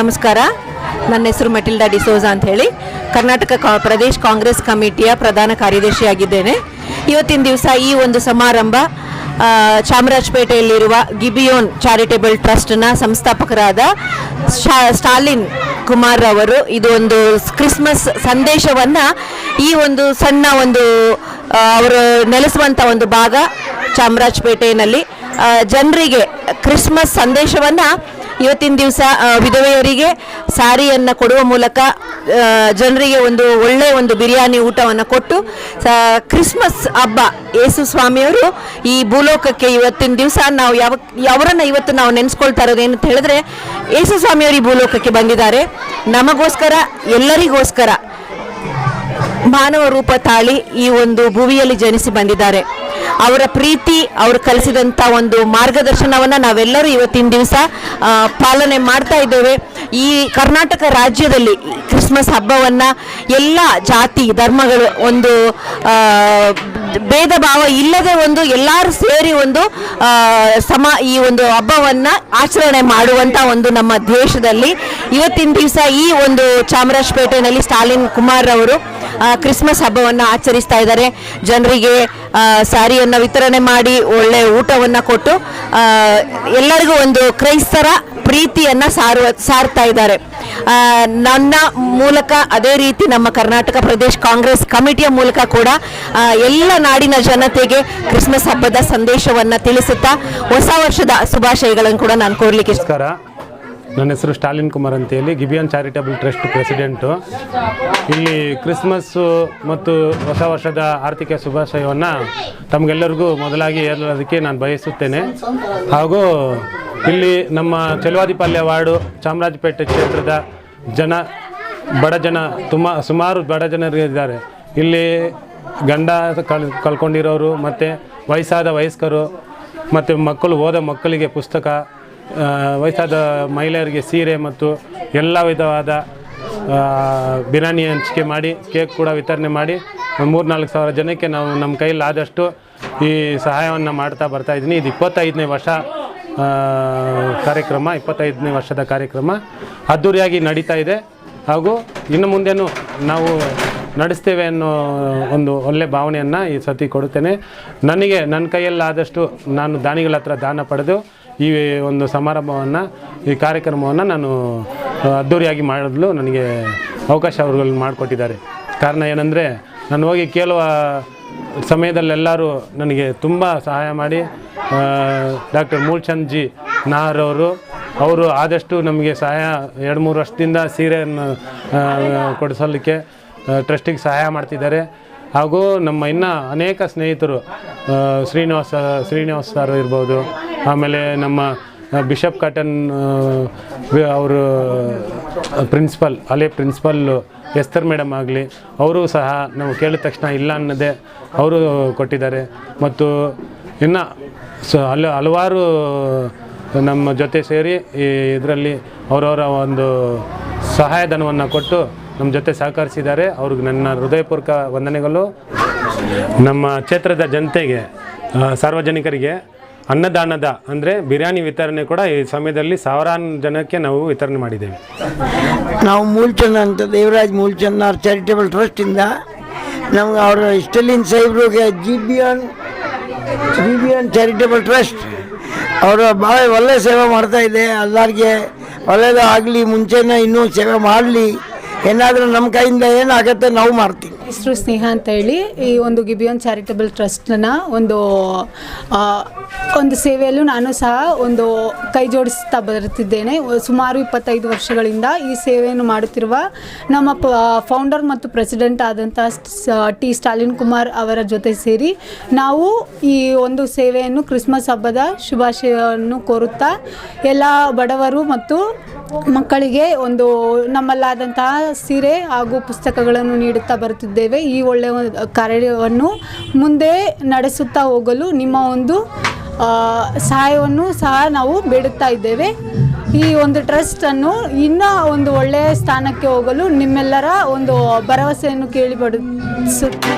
ನಮಸ್ಕಾರ. ನನ್ನ ಹೆಸರು ಮಟಿಲ್ಡಾ ಡಿಸೋಜಾ ಅಂತ ಹೇಳಿ. ಕರ್ನಾಟಕ ಪ್ರದೇಶ್ ಕಾಂಗ್ರೆಸ್ ಕಮಿಟಿಯ ಪ್ರಧಾನ ಕಾರ್ಯದರ್ಶಿಯಾಗಿದ್ದೇನೆ. ಇವತ್ತಿನ ದಿವಸ ಈ ಒಂದು ಸಮಾರಂಭ ಚಾಮರಾಜಪೇಟೆಯಲ್ಲಿರುವ ಗಿಬಿಯೋನ್ ಚಾರಿಟೇಬಲ್ ಟ್ರಸ್ಟ್ನ ಸಂಸ್ಥಾಪಕರಾದ ಸ್ಟಾಲಿನ್ ಕುಮಾರ್ ಅವರು ಇದು ಒಂದು ಕ್ರಿಸ್ಮಸ್ ಸಂದೇಶವನ್ನು ಈ ಒಂದು ಸಣ್ಣ ಒಂದು ಅವರು ನೆಲೆಸುವಂಥ ಒಂದು ಭಾಗ ಚಾಮರಾಜಪೇಟೆಯಲ್ಲಿ. ಜನರಿಗೆ ಕ್ರಿಸ್ಮಸ್ ಸಂದೇಶವನ್ನ ಇವತ್ತಿನ ದಿವಸ ವಿಧವೆಯರಿಗೆ ಸಾರಿಯನ್ನು ಕೊಡುವ ಮೂಲಕ ಜನರಿಗೆ ಒಂದು ಒಳ್ಳೆಯ ಒಂದು ಬಿರಿಯಾನಿ ಊಟವನ್ನು ಕೊಟ್ಟು ಕ್ರಿಸ್ಮಸ್ ಹಬ್ಬ, ಯೇಸು ಸ್ವಾಮಿಯವರು ಈ ಭೂಲೋಕಕ್ಕೆ ಇವತ್ತಿನ ದಿವಸ ನಾವು ಯಾವ ಅವರನ್ನು ಇವತ್ತು ನಾವು ನೆನೆಸ್ಕೊಳ್ತಾ ಇರೋದು ಏನಂತ ಹೇಳಿದ್ರೆ, ಯೇಸು ಸ್ವಾಮಿಯವರು ಈ ಭೂಲೋಕಕ್ಕೆ ಬಂದಿದ್ದಾರೆ. ನಮಗೋಸ್ಕರ, ಎಲ್ಲರಿಗೋಸ್ಕರ ಮಾನವ ರೂಪ ತಾಳಿ ಈ ಒಂದು ಭೂವಿಯಲ್ಲಿ ಜನಿಸಿ ಬಂದಿದ್ದಾರೆ. ಅವರ ಪ್ರೀತಿ, ಅವರು ಕಲಿಸಿದಂಥ ಒಂದು ಮಾರ್ಗದರ್ಶನವನ್ನು ನಾವೆಲ್ಲರೂ ಇವತ್ತಿನ ದಿವಸ ಪಾಲನೆ ಮಾಡ್ತಾ ಇದ್ದೇವೆ. ಈ ಕರ್ನಾಟಕ ರಾಜ್ಯದಲ್ಲಿ ಕ್ರಿಸ್ಮಸ್ ಹಬ್ಬವನ್ನು ಎಲ್ಲ ಜಾತಿ, ಧರ್ಮಗಳು ಒಂದು ಭೇದ ಭಾವ ಇಲ್ಲದೆ ಒಂದು ಎಲ್ಲರೂ ಸೇರಿ ಒಂದು ಸಮ, ಈ ಒಂದು ಹಬ್ಬವನ್ನು ಆಚರಣೆ ಮಾಡುವಂಥ ಒಂದು ನಮ್ಮ ದೇಶದಲ್ಲಿ. ಇವತ್ತಿನ ದಿವಸ ಈ ಒಂದು ಚಾಮರಾಜಪೇಟೆಯಲ್ಲಿ ಸ್ಟಾಲಿನ್ ಕುಮಾರ್ ಅವರು ಕ್ರಿಸ್ಮಸ್ ಹಬ್ಬವನ್ನು ಆಚರಿಸ್ತಾ ಇದ್ದಾರೆ. ಜನರಿಗೆ ಸ್ಯಾರಿಯನ್ನು ವಿತರಣೆ ಮಾಡಿ ಒಳ್ಳೆ ಊಟವನ್ನು ಕೊಟ್ಟು ಎಲ್ಲರಿಗೂ ಒಂದು ಕ್ರೈಸ್ತರ ಪ್ರೀತಿಯನ್ನು ಸಾರುವ, ಸಾರ್ತಾ ಇದ್ದಾರೆ. ನನ್ನ ಮೂಲಕ ಅದೇ ರೀತಿ ನಮ್ಮ ಕರ್ನಾಟಕ ಪ್ರದೇಶ ಕಾಂಗ್ರೆಸ್ ಕಮಿಟಿಯ ಮೂಲಕ ಕೂಡ ಎಲ್ಲ ನಾಡಿನ ಜನತೆಗೆ ಕ್ರಿಸ್ಮಸ್ ಹಬ್ಬದ ಸಂದೇಶವನ್ನು ತಿಳಿಸುತ್ತಾ, ಹೊಸ ವರ್ಷದ ಶುಭಾಶಯಗಳನ್ನು ಕೂಡ ನಾನು ಕೋರ್ಲಿಕ್ಕೆ ನನ್ನ ಹೆಸರು ಸ್ಟಾಲಿನ್ ಕುಮಾರ್ ಅಂತೇಳಿ, ಗಿಬಿಯನ್ ಚಾರಿಟಬಲ್ ಟ್ರಸ್ಟ್ ಪ್ರೆಸಿಡೆಂಟು. ಇಲ್ಲಿ ಕ್ರಿಸ್ಮಸ್ಸು ಮತ್ತು ಹೊಸ ವರ್ಷದ ಆರ್ಥಿಕ ಶುಭಾಶಯವನ್ನು ತಮಗೆಲ್ಲರಿಗೂ ಮೊದಲಾಗಿ ಹೇಳೋದಕ್ಕೆ ನಾನು ಬಯಸುತ್ತೇನೆ. ಹಾಗೂ ಇಲ್ಲಿ ನಮ್ಮ ಚೆಲುವಾದಿಪಾಳ್ಯ ವಾರ್ಡು, ಚಾಮರಾಜಪೇಟೆ ಕ್ಷೇತ್ರದ ಜನ, ಬಡ ಜನ ತುಂಬ ಸುಮಾರು ಬಡ ಜನರು ಇದ್ದಾರೆ. ಇಲ್ಲಿ ಗಂಡ ಕಳ್, ಕಳ್ಕೊಂಡಿರೋರು ಮತ್ತು ವಯಸ್ಸಾದ ವಯಸ್ಕರು ಮತ್ತು ಮಕ್ಕಳು ಓದೋ ಮಕ್ಕಳಿಗೆ ಪುಸ್ತಕ ವಯಸ್ಸಾದ ಮಹಿಳೆಯರಿಗೆ ಸೀರೆ ಮತ್ತು ಎಲ್ಲ ವಿಧವಾದ ಬಿರಿಯಾನಿ ಹಂಚಿಕೆ ಮಾಡಿ, ಕೇಕ್ ಕೂಡ ವಿತರಣೆ ಮಾಡಿ ಮೂರು ನಾಲ್ಕು ಸಾವಿರ ಜನಕ್ಕೆ ನಾವು ನಮ್ಮ ಕೈಯಲ್ಲಿ ಆದಷ್ಟು ಈ ಸಹಾಯವನ್ನು ಮಾಡ್ತಾ ಬರ್ತಾ ಇದ್ದೀನಿ. ಇದು ಇಪ್ಪತ್ತೈದನೇ ವರ್ಷ ಕಾರ್ಯಕ್ರಮ, ಇಪ್ಪತ್ತೈದನೇ ವರ್ಷದ ಕಾರ್ಯಕ್ರಮ. ಅದ್ದೂರಿಯಾಗಿ ನಡೀತಾ ಇದೆ. ಹಾಗೂ ಇನ್ನು ಮುಂದೆನೂ ನಾವು ನಡೆಸ್ತೇವೆ ಅನ್ನೋ ಒಂದು ಒಳ್ಳೆ ಭಾವನೆಯನ್ನು ಈ ಸತಿ ಕೊಡುತ್ತೇನೆ. ನನಗೆ ನನ್ನ ಕೈಯಲ್ಲಾದಷ್ಟು ನಾನು ದಾನಿಗಳ ಹತ್ರ ದಾನ ಪಡೆದು ಈ ಒಂದು ಸಮಾರಂಭವನ್ನು, ಈ ಕಾರ್ಯಕ್ರಮವನ್ನು ನಾನು ಅದ್ದೂರಿಯಾಗಿ ಮಾಡಲು ನನಗೆ ಅವಕಾಶ ಅವರುಗಳು ಮಾಡಿಕೊಟ್ಟಿದ್ದಾರೆ. ಕಾರಣ ಏನಂದರೆ, ನಾನು ಹೋಗಿ ಕೇಳುವ ಸಮಯದಲ್ಲೆಲ್ಲರೂ ನನಗೆ ತುಂಬ ಸಹಾಯ ಮಾಡಿ ಡಾಕ್ಟರ್ ಮೂಲ್ಚಂದ್ ಜಿ ನಾರ್ ಅವರು ಆದಷ್ಟು ನಮಗೆ ಸಹಾಯ, ಎರಡು ಮೂರು ವರ್ಷದಿಂದ ಸೀರೆಯನ್ನು ಕೊಡಿಸಲಿಕ್ಕೆ ಟ್ರಸ್ಟಿಗೆ ಸಹಾಯ ಮಾಡ್ತಿದ್ದಾರೆ. ಹಾಗೂ ನಮ್ಮ ಇನ್ನು ಅನೇಕ ಸ್ನೇಹಿತರು ಶ್ರೀನಿವಾಸ, ಶ್ರೀನಿವಾಸ್ ಸರ್ ಇರ್ಬೋದು ಆಮೇಲೆ ನಮ್ಮ ಬಿಷಪ್ ಕಾಟನ್ ಅವರು ಪ್ರಿನ್ಸಿಪಲ್, ಅಲೆ ಪ್ರಿನ್ಸಿಪಲ್ಲು ಎಸ್ತರ್ ಮೇಡಮ್ ಆಗಲಿ, ಅವರು ಸಹ ನಾವು ಕೇಳಿದ ತಕ್ಷಣ ಇಲ್ಲ ಅನ್ನೋದೇ ಅವರು ಕೊಟ್ಟಿದ್ದಾರೆ. ಮತ್ತು ಇನ್ನು ಸೊ, ಹಲ, ಹಲವಾರು ನಮ್ಮ ಜೊತೆ ಸೇರಿ ಈ ಇದರಲ್ಲಿ ಅವರವರ ಒಂದು ಸಹಾಯಧನವನ್ನು ಕೊಟ್ಟು ನಮ್ಮ ಜೊತೆ ಸಹಕರಿಸಿದ್ದಾರೆ. ಅವ್ರಿಗೆ ನನ್ನ ಹೃದಯಪೂರ್ವಕ ವಂದನೆಗಳು. ನಮ್ಮ ಕ್ಷೇತ್ರದ ಜನತೆಗೆ ಸಾರ್ವಜನಿಕರಿಗೆ ಅನ್ನದಾನದ ಅಂದರೆ ಬಿರಿಯಾನಿ ವಿತರಣೆ ಕೂಡ ಈ ಸಮಯದಲ್ಲಿ ಸಾವಿರಾರು ಜನಕ್ಕೆ ನಾವು ವಿತರಣೆ ಮಾಡಿದ್ದೇವೆ. ನಾವು ಮೂಲ್ಚಂದ್ ಅಂತ ದೇವರಾಜ್ ಮೂಲ್ಚಂದ್ ಅವ್ರ ಚಾರಿಟೇಬಲ್ ಟ್ರಸ್ಟಿಂದ ನಮ್ಗೆ ಅವರ ಇಷ್ಟಲಿನ್ ಸಾಹೇಬ್ರಿಗೆ ಜಿ ಬಿ ಆನ್ ಚಾರಿಟೇಬಲ್ ಟ್ರಸ್ಟ್ ಅವರು ಭಾಳ ಒಳ್ಳೆ ಸೇವೆ ಮಾಡ್ತಾ ಇದೆ. ಎಲ್ಲರಿಗೆ ಒಳ್ಳೆಯದಾಗಲಿ ಮುಂಚೆನೇ ಇನ್ನೂ ಸೇವೆ ಮಾಡಲಿ. ಏನಾದರೂ ನಮ್ಮ ಕೈಯಿಂದ ಏನಾಗತ್ತೆ ನಾವು ಮಾಡ್ತೀವಿ. ಹೆಸರು ಸ್ನೇಹ ಅಂತ ಹೇಳಿ ಈ ಒಂದು ಗಿಬಿಯನ್ ಚಾರಿಟಬಲ್ ಟ್ರಸ್ಟ್ನ ಒಂದು ಒಂದು ಸೇವೆಯಲ್ಲೂ ನಾನು ಸಹ ಒಂದು ಕೈ ಜೋಡಿಸ್ತಾ ಬರುತ್ತಿದ್ದೇನೆ. ಸುಮಾರು ಇಪ್ಪತ್ತೈದು ವರ್ಷಗಳಿಂದ ಈ ಸೇವೆಯನ್ನು ಮಾಡುತ್ತಿರುವ ನಮ್ಮ ಫೌಂಡರ್ ಮತ್ತು ಪ್ರೆಸಿಡೆಂಟ್ ಆದಂಥ ಟಿ ಸ್ಟಾಲಿನ್ ಕುಮಾರ್ ಅವರ ಜೊತೆ ಸೇರಿ ನಾವು ಈ ಒಂದು ಸೇವೆಯನ್ನು ಕ್ರಿಸ್ಮಸ್ ಹಬ್ಬದ ಶುಭಾಶಯವನ್ನು ಕೋರುತ್ತಾ ಎಲ್ಲ ಬಡವರು ಮತ್ತು ಮಕ್ಕಳಿಗೆ ಒಂದು ನಮ್ಮಲ್ಲಾದಂತಹ ಸೀರೆ ಹಾಗೂ ಪುಸ್ತಕಗಳನ್ನು ನೀಡುತ್ತಾ ಬರುತ್ತಿದ್ದೇವೆ. ಈ ಒಳ್ಳೆಯ ಕಾರ್ಯವನ್ನು ಮುಂದೆ ನಡೆಸುತ್ತಾ ಹೋಗಲು ನಿಮ್ಮ ಒಂದು ಸಹಾಯವನ್ನು ಸಹ ನಾವು ಬೇಡುತ್ತಾ ಇದ್ದೇವೆ. ಈ ಒಂದು ಟ್ರಸ್ಟನ್ನು ಇನ್ನೂ ಒಂದು ಒಳ್ಳೆಯ ಸ್ಥಾನಕ್ಕೆ ಹೋಗಲು ನಿಮ್ಮೆಲ್ಲರ ಒಂದು ಭರವಸೆಯನ್ನು ಕೇಳಿಪಡಿಸುತ್ತೆ